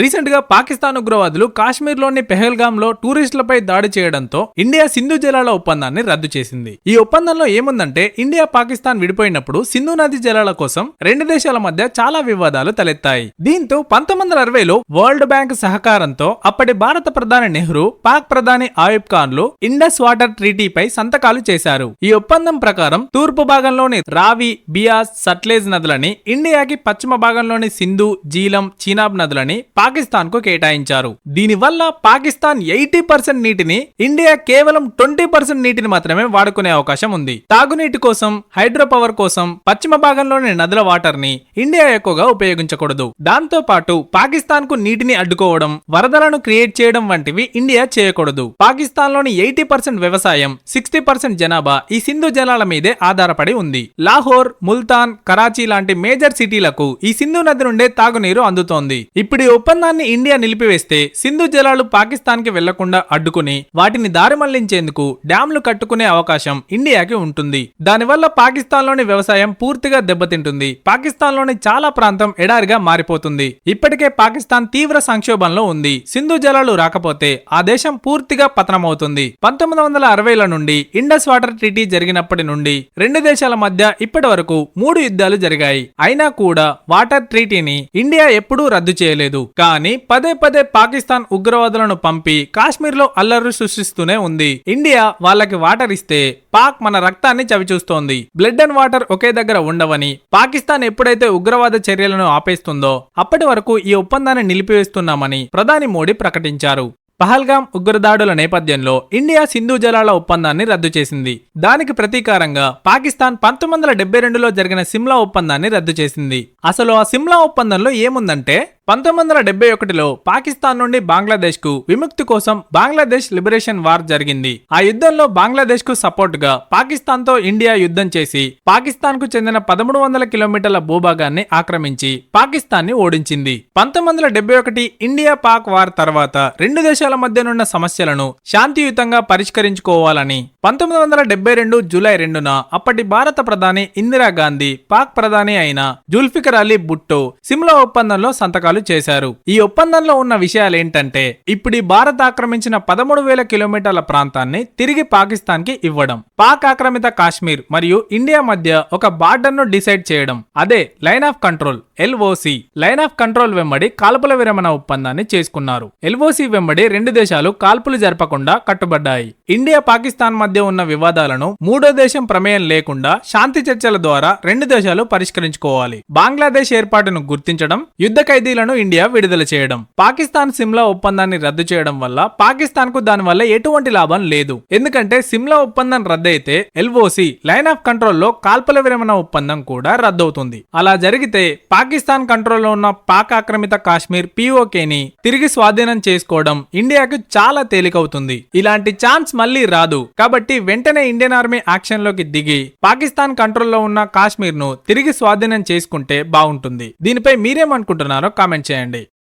రీసెంట్గా పాకిస్తాన్ ఉగ్రవాదులు కాశ్మీర్లోని పెహల్గామ్లో టూరిస్టులపై దాడి చేయడంతో ఇండియా సింధు జలాల ఒప్పందాన్ని రద్దు చేసింది. ఈ ఒప్పందంలో ఏముందంటే ఇండియా పాకిస్తాన్ విడిపోయినప్పుడు సింధు నది జలాల కోసం రెండు దేశాల మధ్య చాలా వివాదాలు తలెత్తాయి. దీంతో పంతొమ్మిది వందల అరవైలో వరల్డ్ బ్యాంక్ సహకారంతో అప్పటి భారత ప్రధాని నెహ్రూ పాక్ ప్రధాని ఆయుబ్ ఖాన్లు ఇండస్ వాటర్ ట్రీటీపై సంతకాలు చేశారు. ఈ ఒప్పందం ప్రకారం తూర్పు భాగంలోని రావి బియాస్ సట్లేజ్ నదులని ఇండియాకి పశ్చిమ భాగంలోని సింధు జీలం చీనాబ్ నదులని పాకిస్తాన్కు కేటాయించారు. దీనివల్ల పాకిస్తాన్ ఎయిటీ పర్సెంట్ నీటిని ఇండియా కేవలం ట్వంటీ పర్సెంట్ నీటిని మాత్రమే వాడుకునే అవకాశం ఉంది. తాగునీటి కోసం హైడ్రో పవర్ కోసం పశ్చిమ భాగంలోని నదుల వాటర్ని ఇండియా ఎక్కువగా ఉపయోగించకూడదు. దాంతో పాటు పాకిస్తాన్కు నీటిని అడ్డుకోవడం వరదలను క్రియేట్ చేయడం వంటివి ఇండియా చేయకూడదు. పాకిస్తాన్లోని ఎయిటీ పర్సెంట్ వ్యవసాయం సిక్స్టీ పర్సెంట్ జనాభా ఈ సింధు జలాల మీదే ఆధారపడి ఉంది. లాహోర్ ముల్తాన్ కరాచీ లాంటి మేజర్ సిటీలకు ఈ సింధు నది నుండే తాగునీరు అందుతోంది. ఇప్పుడు ఉప ఒప్పందాన్ని ఇండియా నిలిపివేస్తే సింధు జలాలు పాకిస్తాన్కి వెళ్ళకుండా అడ్డుకుని వాటిని దారి మళ్ళించేందుకు డ్యాంలు కట్టుకునే అవకాశం ఇండియాకి ఉంటుంది. దానివల్ల పాకిస్తాన్లోని వ్యవసాయం పూర్తిగా దెబ్బతింటుంది. పాకిస్తాన్లోని చాలా ప్రాంతం ఎడారిగా మారిపోతుంది. ఇప్పటికే పాకిస్తాన్ తీవ్ర సంక్షోభంలో ఉంది. సింధు జలాలు రాకపోతే ఆ దేశం పూర్తిగా పతనమవుతుంది. పంతొమ్మిది వందల అరవైల నుండి ఇండస్ వాటర్ ట్రీటీ జరిగినప్పటి నుండి రెండు దేశాల మధ్య ఇప్పటి వరకు మూడు యుద్ధాలు జరిగాయి. అయినా కూడా వాటర్ ట్రీటీని ఇండియా ఎప్పుడూ రద్దు చేయలేదు. కానీ పదే పదే పాకిస్తాన్ ఉగ్రవాదులను పంపి కాశ్మీర్లో అల్లర్లు సృష్టిస్తూనే ఉంది. ఇండియా వాళ్ళకి వాటర్ ఇస్తే పాక్ మన రక్తాన్ని చవిచూస్తోంది. బ్లడ్ అండ్ వాటర్ ఒకే దగ్గర ఉండవని పాకిస్తాన్ ఎప్పుడైతే ఉగ్రవాద చర్యలను ఆపేస్తుందో అప్పటి వరకు ఈ ఒప్పందాన్ని నిలిపివేస్తున్నామని ప్రధాని మోడీ ప్రకటించారు. పహల్గాం ఉగ్రదాడుల నేపథ్యంలో ఇండియా సింధు జలాల ఒప్పందాన్ని రద్దు చేసింది. దానికి ప్రతీకారంగా పాకిస్తాన్ పంతొమ్మిది వందల డెబ్బై రెండులో జరిగిన సిమ్లా ఒప్పందాన్ని రద్దు చేసింది. అసలు ఆ సిమ్లా ఒప్పందంలో ఏముందంటే పంతొమ్మిది వందల డెబ్బై ఒకటిలో పాకిస్తాన్ నుండి బంగ్లాదేశ్కు విముక్తి కోసం బంగ్లాదేశ్ లిబరేషన్ వార్ జరిగింది. ఆ యుద్ధంలో బంగ్లాదేశ్కు సపోర్ట్గా పాకిస్తాన్తో ఇండియా యుద్ధం చేసి పాకిస్తాన్కు చెందిన పదమూడు వందల కిలోమీటర్ల భూభాగాన్ని ఆక్రమించి పాకిస్తాన్ని ఓడించింది. పంతొమ్మిది వందల డెబ్బై ఒకటి ఇండియా పాక్ వార్ తర్వాత రెండు దేశాల మధ్యనున్న సమస్యలను శాంతియుతంగా పరిష్కరించుకోవాలని పంతొమ్మిది వందల డెబ్బై రెండు జూలై రెండున అప్పటి భారత ప్రధాని ఇందిరాగాంధీ పాక్ ప్రధాని అయిన జుల్ఫికర్ అలీ భుట్టో సిమ్లా ఒప్పందంలో సంతకాలు చేశారు. ఈ ఒప్పందంలో ఉన్న విషయాలేంటంటే ఇప్పుడు ఈ భారత్ ఆక్రమించిన పదమూడు వేల కిలోమీటర్ల ప్రాంతాన్ని తిరిగి పాకిస్తాన్కి ఇవ్వడం పాక్ ఆక్రమిత కాశ్మీర్ మరియు ఇండియా మధ్య ఒక బార్డర్ను డిసైడ్ చేయడం అదే line of control. LOC line of control వెంబడి కాల్పుల విరమణ ఒప్పందాన్ని చేసుకున్నారు. ఎల్ఓసి వెంబడి రెండు దేశాలు కాల్పులు జరపకుండా కట్టుబడ్డాయి. ఇండియా పాకిస్తాన్ మధ్య ఉన్న వివాదాలను మూడో దేశం ప్రమేయం లేకుండా శాంతి చర్చల ద్వారా రెండు దేశాలు పరిష్కరించుకోవాలి. బంగ్లాదేశ్ ఏర్పాటును గుర్తించడం యుద్ధ ఖైదీలను ఇండియా విడుదల చేయడం. పాకిస్తాన్ సిమ్లా ఒప్పందాన్ని రద్దు చేయడం వల్ల పాకిస్తాన్కు దానివల్ల ఎటువంటి లాభం లేదు. ఎందుకంటే సిమ్లా ఒప్పందం రద్దయితే ఎల్ఓసి లైన్ ఆఫ్ కంట్రోల్లో కాల్పుల విరమణ ఒప్పందం కూడా రద్దవుతుంది. అలా జరిగితే పాకిస్తాన్ కంట్రోల్లో ఉన్న పాక్ ఆక్రమిత కాశ్మీర్ పిఓకేని తిరిగి స్వాధీనం చేసుకోవడం ఇండియాకు చాలా తేలికవుతుంది. ఇలాంటి ఛాన్స్ మళ్ళీ రాదు. కాబట్టి వెంటనే ఇండియన్ ఆర్మీ యాక్షన్లోకి దిగి పాకిస్తాన్ కంట్రోల్లో ఉన్న కాశ్మీర్ను తిరిగి స్వాధీనం చేసుకుంటే బాగుంటుంది. దీనిపై మీరేమనుకుంటున్నారో కామెంట్ చేయండి.